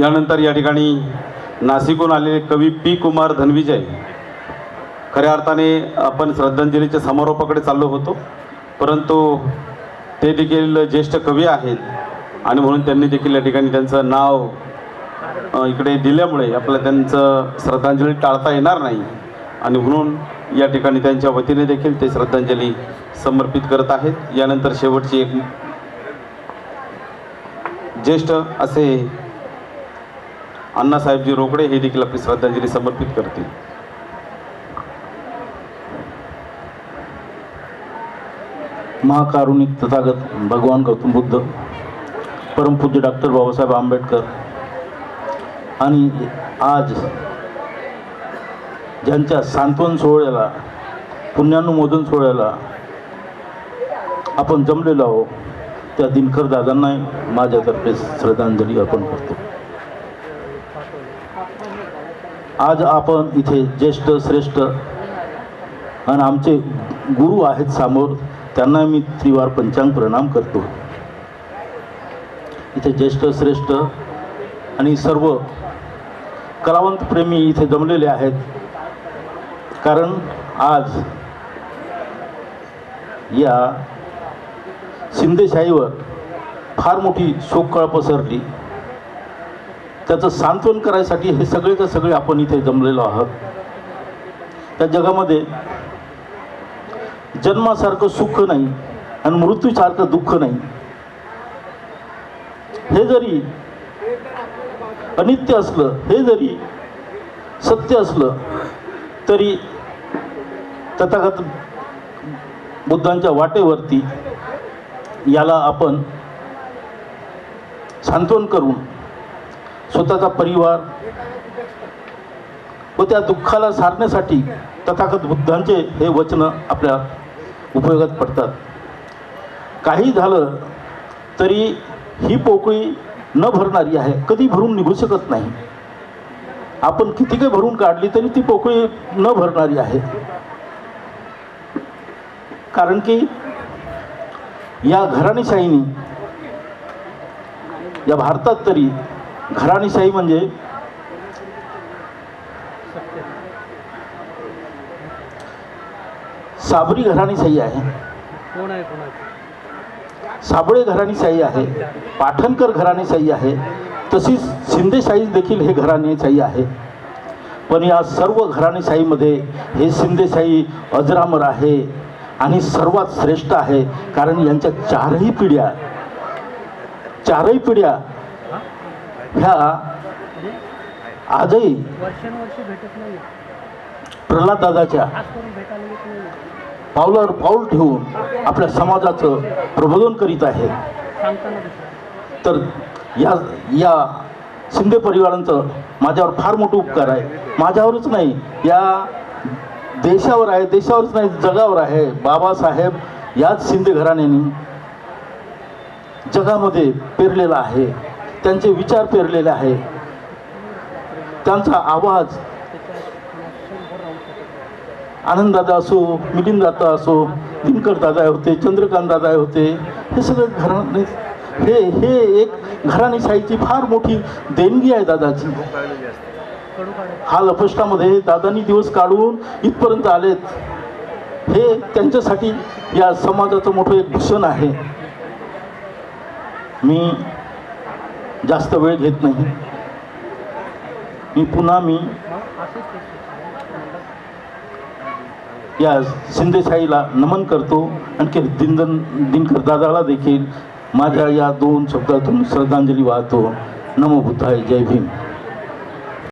यानंतर या ठिकाणी नाशिकहून आलेले कवी पी कुमार धनविजय खऱ्या अर्थाने आपण श्रद्धांजलीच्या समारोपाकडे चाललो होतो. परंतु ते देखील ज्येष्ठ कवी आहेत आणि म्हणून त्यांनी देखील या ठिकाणी त्यांचं नाव इकडे दिल्यामुळे आपल्याला त्यांचं श्रद्धांजली टाळता येणार नाही. आणि म्हणून या ठिकाणी त्यांच्या वतीने देखील ते श्रद्धांजली समर्पित करत आहेत. यानंतर शेवटची एक ज्येष्ठ असे अण्णासाहेबजी रोकडे हे देखील आपली श्रद्धांजली समर्पित करतील. महाकारुणिक तथागत भगवान गौतम बुद्ध परमपूज्य डॉक्टर बाबासाहेब आंबेडकर आणि आज ज्यांच्या सांत्वन सोहळ्याला पुण्यानुमोदन सोहळ्याला आपण जमलेलो आहोत त्या दिनकर दादांना माझ्यातर्फे श्रद्धांजली अर्पण करतो. आज आपण इथे ज्येष्ठ श्रेष्ठ आणि आमचे गुरु आहेत समोर त्यांना मी त्रिवार पंचांग प्रणाम करतो. इथे ज्येष्ठ श्रेष्ठ आणि सर्व कलावंत प्रेमी इथे जमलेले आहेत. कारण आज या शिंदेशाहीवर फार मोठी शोककळ पसरली. त्याचं सांत्वन करायसाठी हे सगळेच्या सगळे आपण इथे जमलेलो आहोत. त्या जगामध्ये जन्मासारखं सुख नाही आणि मृत्यूसारखं दुःख नाही. हे जरी अनित्य असलं हे जरी सत्य असलं तरी तथागत बुद्धांच्या वाटेवरती याला आपण सांत्वन करून स्वतःचा परिवार व त्या दुःखाला सारण्यासाठी तथागत बुद्धांचे हे वचनं आपल्या उपयोगात पडतात. काही झालं तरी ही पोकळी न भरणारी आहे. कधी भरून निघू शकत नाही. आपण किती काही भरून काढली तरी ती पोकळी न भरणारी आहे. कारण की या घराणेशाहीनी या भारतात तरी घराणेशाही म्हणजे? साबरी घराणेशाही आहे. साबळे घराणेशाही आहे. पाठणकर घराणेशाही आहे. तशीच शिंदेशाही देखील हे घराणेशाही आहे. पण या सर्व घराणेशाहीमध्ये हे शिंदेशाही अजरामर आहे आणि सर्वात श्रेष्ठ आहे. कारण यांच्या चारही पिढ्या चारही पिढ्या ह्या आजही वर्षानुवर्ष भेटत नाही प्रल्हाद दादाच्या आज कोणी भेटायला येत नाही पावलावर पाऊल ठेवून आपल्या समाजाचं प्रबोधन करीत आहे. तर या या शिंदे परिवारांचं माझ्यावर फार मोठं उपकार आहे. माझ्यावरच नाही या देशावर आहे देशावरच नाही जगावर आहे. बाबासाहेब याच शिंदे घराण्याने जगामध्ये पेरलेला आहे. त्यांचे विचार पेरलेले आहे. त्यांचा आवाज आनंददादा असो मिलिंददादा असो दिनकर दादा होते चंद्रकांत दादा होते हे सगळे घराणे हे हे एक घराणेशाहीची फार मोठी देणगी आहे दादाची. हा लपष्टामध्ये दादांनी दिवस काढून इथपर्यंत आलेत. हे त्यांच्यासाठी या समाजाचं मोठं एक भूषण आहे. मी जास्त वेळ घेत नाही. मी पुन्हा मी या शिंदेशाहीला नमन करतो. आणखी दिनदन दिनकर दादाला देखील माझ्या या दोन शब्दातून श्रद्धांजली वाहतो. नमो बुद्धाय जय भीम.